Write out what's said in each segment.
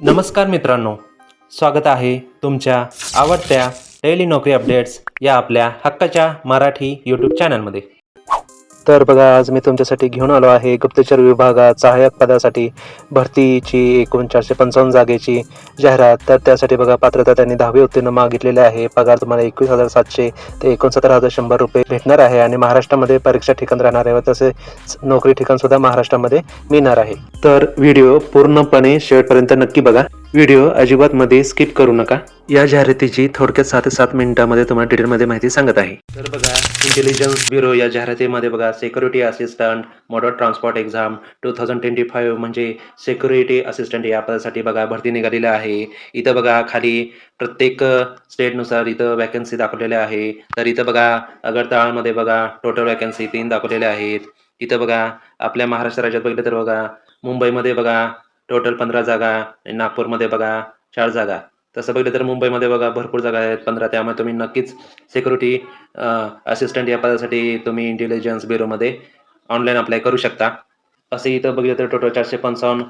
नमस्कार मित्रांनो. स्वागत आहे तुमच्या आवडत्या डेली नोकरी अपडेट्स या आपल्या हक्काच्या मराठी यूट्यूब चॅनलमध्ये तर बघा आज मी तुमच्यासाठी घेऊन आलो आहे गुप्तचर विभागात सहाय्यक पदासाठी भरतीची एकूण चारशे पंचावन्न जागेची जाहिरात. तर त्यासाठी बघा पात्रता त्यांनी दहावी उत्तीर्ण मागितलेले आहे. पगार तुम्हाला एकवीस हजार सातशे ते एकोणसत्तर हजार शंभर रुपये भेटणार आहे आणि महाराष्ट्रामध्ये परीक्षा ठिकाण राहणार आहे व तसेच नोकरी ठिकाण सुद्धा महाराष्ट्रामध्ये मिळणार आहे. तर व्हिडिओ पूर्णपणे शेवटपर्यंत नक्की बघा. व्हिडिओ अजिबात मध्ये स्किप करू नका. या जाहिरातीची थोडक्यात सात सात मिनिटांमध्ये तुम्हाला डिटेलमध्ये माहिती सांगत आहे. तर बघा इंटेलिजन्स ब्युरो या जाहिरातीमध्ये बघा security assistant model transport exam two thousand twenty five म्हणजे सिक्युरिटी असिस्टंट या पदासाठी बघा भरती निघालेली आहे. इथं बघा खाली प्रत्येक स्टेटनुसार इथं वॅकन्सी दाखवलेल्या आहे. तर इथं बघा अगरतळामध्ये बघा टोटल वॅकन्सी तीन दाखवलेल्या आहेत. इथं बघा आपल्या महाराष्ट्र राज्यात बघितलं तर बघा मुंबईमध्ये बघा टोटल पंधरा जागा आणि नागपूरमध्ये बघा चार जागा. तसं बघितलं तर मुंबईमध्ये बघा भरपूर जागा आहेत पंधरा. त्यामुळे तुम्ही नक्कीच सिक्युरिटी असिस्टंट या पदासाठी तुम्ही इंटेलिजन्स ब्युरोमध्ये ऑनलाईन अप्लाय करू शकता. असे इथं बघितलं तर टोटल चारशे पंचावन्न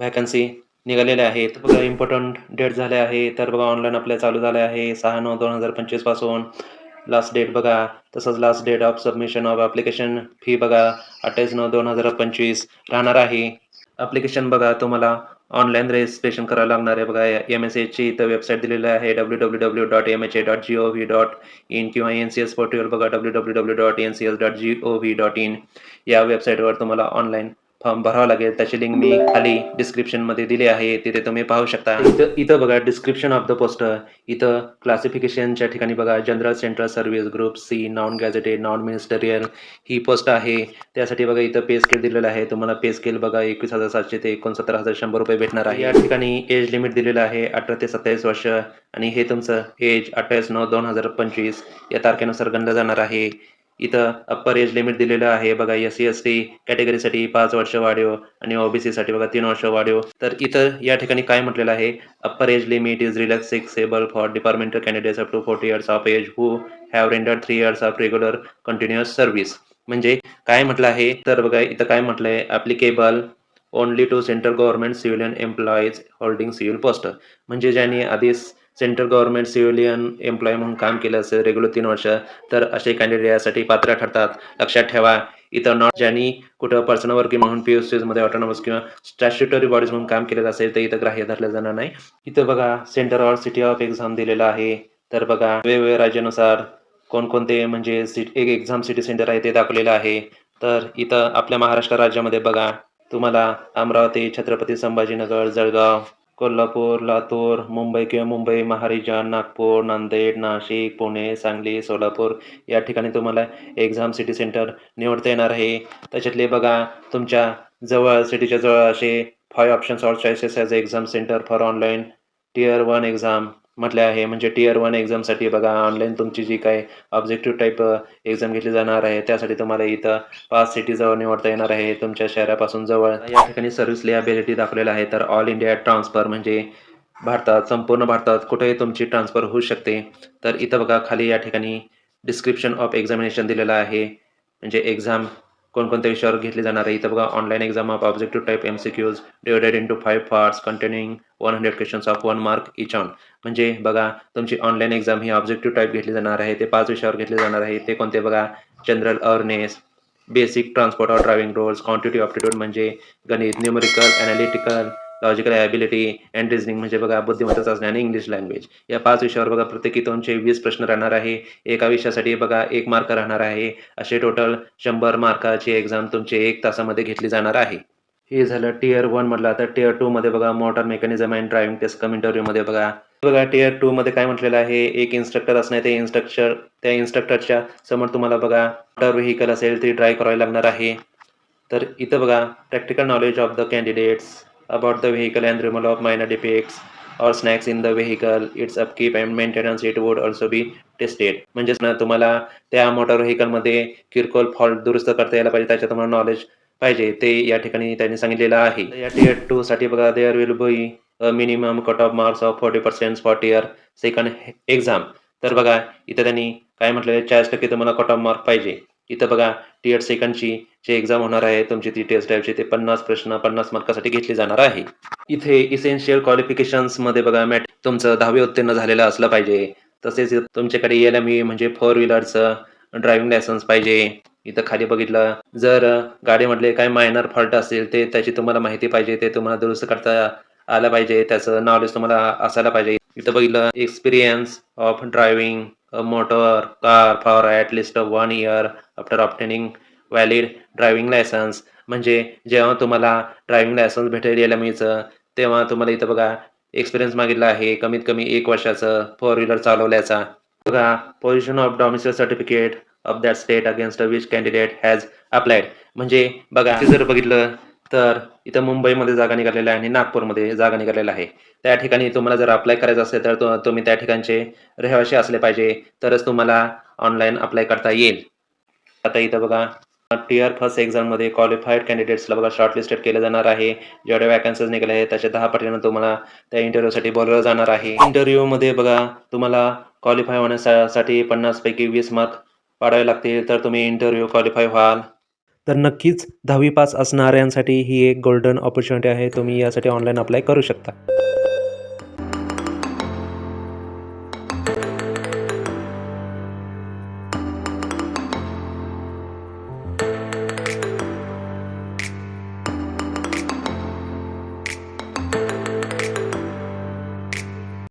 व्हॅकन्सी निघालेल्या आहेत. बघा इम्पॉर्टंट डेट झाले आहे. तर बघा ऑनलाईन अप्लाय चालू झाले आहे. सहा नऊ दोन हजार पंचवीसपासून लास्ट डेट बघा. तसंच last date of submission of application fee बघा अठ्ठावीस नऊ दोन हजार पंचवीस राहणार आहे. अप्लिकेशन बघा तुम्हाला ऑनलाईन रजिस्ट्रेशन करावं लागणार आहे. बघा एम एस एची इथं वेबसाईट दिलेली आहे W W W dot M H A dot G O V dot in किंवा एन सी एस पोर्टल बघा W W W dot N C S dot G O V dot in या वेबसाईटवर तुम्हाला online form भरावा लागेल. त्याची link मी खाली डिस्क्रिप्शनमध्ये दिली आहे. तिथे तुम्ही पाहू शकता. इथं इथं बघा डिस्क्रिप्शन ऑफ द पोस्ट इथं क्लासिफिकेशनच्या ठिकाणी बघा. General central service group C non gazetted non ministerial ही पोस्ट आहे. त्यासाठी बघा इथं पे स्केल दिलेलं आहे. तुम्हाला पे स्केल बघा एकवीस हजार सातशे ते एकोणसत्तर हजार शंभर रुपये भेटणार आहे. या ठिकाणी एज लिमिट दिलेलं आहे अठरा ते सत्तावीस वर्ष. आणि हे तुमचं एज अठ्ठावीस नऊ दोन हजार पंचवीस या तारखेनुसार गणलं जाणार आहे. इथं अप्पर एज लिमिट दिलेलं आहे. बघा एस सी एस टी कॅटेगरीसाठी पाच वर्ष वाढीव आणि ओबीसीसाठी बघा तीन वर्ष वाढीव. तर इथं या ठिकाणी काय म्हटलेलं आहे? Upper age limit is relaxable for departmental candidates up to forty years of age who have render three years of regular continuous service म्हणजे काय म्हटलं आहे? तर बघा इथं काय म्हटलं आहे? Applicable only to central government civilian employees holding civil post म्हणजे ज्यांनी आधीच सेंट्रल गव्हर्नमेंट सिव्हिलियन एम्प्लॉय म्हणून काम केलं असेल रेग्युलर तीन वर्ष तर असे कॅन्डिडेट यासाठी पात्र ठरतात. लक्षात ठेवा इथं नॉट ज्यांनी कुठं पर्सनल वर्किंग म्हणून पी एसमध्ये ऑटोनॉमस किंवा स्टॅच्युटरी बॉडीज म्हणून काम केलेलं असेल तर इथं ग्राह्य धरलं जाणार नाही. इथं बघा centre or city of exam दिलेलं आहे. तर बघा वेगवेगळ्या राज्यानुसार कोणकोणते म्हणजे सिट एक एक्झाम सिटी सेंटर आहे ते दाखवलेलं आहे. तर इथं आपल्या महाराष्ट्र राज्यामध्ये बघा तुम्हाला अमरावती छत्रपती संभाजीनगर जळगाव कोल्हापूर लातूर मुंबई किंवा मुंबई महारिजान नागपूर नांदेड नाशिक पुणे सांगली सोलापूर या ठिकाणी तुम्हाला एक्झाम सिटी सेंटर निवडता येणार आहे. त्याच्यातले बघा तुमच्या जवळ सिटीच्या जवळ असे five options or choices as exam centre for online tier one exam म्हटले आहे म्हणजे टीयर वन एक्झामसाठी बघा ऑनलाईन तुमची जी काही ऑब्जेक्टिव्ह टाईप एक्झाम घेतली जाणार आहे त्यासाठी तुम्हाला इथं पाच सिटी जवळ निवडता येणार आहे तुमच्या शहरापासून जवळ. या ठिकाणी सर्व्हिस लिॲबिलिटी दाखवलेला आहे तर ऑल इंडिया ट्रान्सफर म्हणजे भारतात संपूर्ण भारतात कुठेही तुमची ट्रान्सफर होऊ शकते. तर इथं बघा खाली या ठिकाणी डिस्क्रिप्शन ऑफ एक्झामिनेशन दिलेलं आहे. म्हणजे एक्झाम कोणकोणत्या विषयावर घेतली जाणार आहे? इथं बघा online exam of objective type M C Qs divided into five parts containing one hundred questions of one mark each on म्हणजे बघा तुमची ऑनलाईन एक्झाम ही ऑब्जेक्टिव्ह टाईप घेतली जाणार आहे ते पाच विषयावर घेतले जाणार आहे. ते कोणते बघा? General awareness basic transport or driving rules quantity aptitude म्हणजे गणित numerical analytical logical ability and reasoning म्हणजे बघा बुद्धिमत्ता चाचणी आणि इंग्लिश लँग्वेज या पाच विषयावर बघा प्रत्येकी दोनशे वीस प्रश्न राहणार आहे. एका विषयासाठी बघा एक मार्क राहणार आहे. असे टोटल शंभर मार्काची एक्झाम तुमची एक तासामध्ये घेतली जाणार आहे. हे झालं टियर वन म्हटलं आता टियर टू मध्ये बघा motor mechanism and driving test cum interview मध्ये बघा. बघा टियर टू मध्ये काय म्हटलेलं आहे? एक इन्स्ट्रक्टर असणार ते इन्स्ट्रक्टर त्या इन्स्ट्रक्टरच्या समोर तुम्हाला बघा मोटर व्हेकल असेल ती ड्राय करावी लागणार आहे. तर इथं बघा practical knowledge of the candidates about the vehicle and removal of minor defects or snags in the vehicle. Its upkeep and maintenance it would also be tested म्हणजेच ना तुम्हाला त्या मोटर व्हेकलमध्ये किरकोळ फॉल्ट दुरुस्त करता यायला पाहिजे त्याच्या तुम्हाला नॉलेज पाहिजे. ते या ठिकाणी त्यांनी सांगितलेलं आहे. या टीयर टू साठी बघा there will be minimum cut off marks of forty percent for tier second exam तर बघा इथं त्यांनी काय म्हटलं चाळीस टक्के तुम्हाला कट ऑफ मार्क पाहिजे. इथं बघा टी एट सेकंडची ची एक्झाम होणार आहे तुमची ती टेस्ट ड्राईव्हची ते पन्नास प्रश्न पन्नास मार्कासाठी घेतली जाणार आहे. इथे इसेन्शियल क्वालिफिकेशन्समध्ये बघा मॅट तुमचं दहावी उत्तीर्ण झालेलं असलं पाहिजे. तसेच तुमच्याकडे एल एम ई म्हणजे फोर व्हीलरचं ड्रायव्हिंग लायसन्स पाहिजे. इथं खाली बघितलं जर गाडीमधले काय मायनर फॉल्ट असेल ते त्याची तुम्हाला माहिती पाहिजे ते तुम्हाला दुरुस्त करता आलं पाहिजे त्याचं नॉलेज तुम्हाला असायला पाहिजे. इथं बघितलं experience of driving a motor car for at least one year after obtaining valid driving licence म्हणजे जेव्हा तुम्हाला ड्रायव्हिंग लायसन्स भेटेल एल एम ईचं तेव्हा तुम्हाला इथं बघा एक्सपिरियन्स मागितला आहे कमीत कमी एक वर्षाचं फोर व्हीलर चालवल्याचा. बघा position of domicile certificate of that state against which candidate has applied म्हणजे बघा जर बघितलं तर इथं मुंबईमध्ये जागा निघालेल्या आहे आणि नागपूरमध्ये जागा निघालेल्या आहे. त्या ठिकाणी तुम्हाला जर अप्लाय करायचं असेल तर तुम्ही त्या ठिकाणचे रहिवासी असले पाहिजे तरच तुम्हाला ऑनलाईन अप्लाय करता येईल. आता इथं बघा टीआर फर्स्ट एक्झाममध्ये क्वालिफाईड कॅन्डिडेट्सला बघा शॉर्टलिस्टेड केलं जाणार आहे. जेवढ्या वॅकन्सीज निघाल्या आहेत त्याच्या दहा पटीनं तुम्हाला त्या इंटरव्ह्यूसाठी बोलवलं जाणार आहे. इंटरव्ह्यूमध्ये बघा तुम्हाला क्वालिफाय होण्यासाठी पन्नासपैकी वीस मार्क पाडावे लागतील. तर तुम्ही इंटरव्ह्यू क्वालिफाय व्हाल. तर नक्कीच दहावी पास असणाऱ्यांसाठी ही एक गोल्डन ऑपॉर्च्युनिटी आहे. तुम्ही यासाठी ऑनलाईन अप्लाय करू शकता.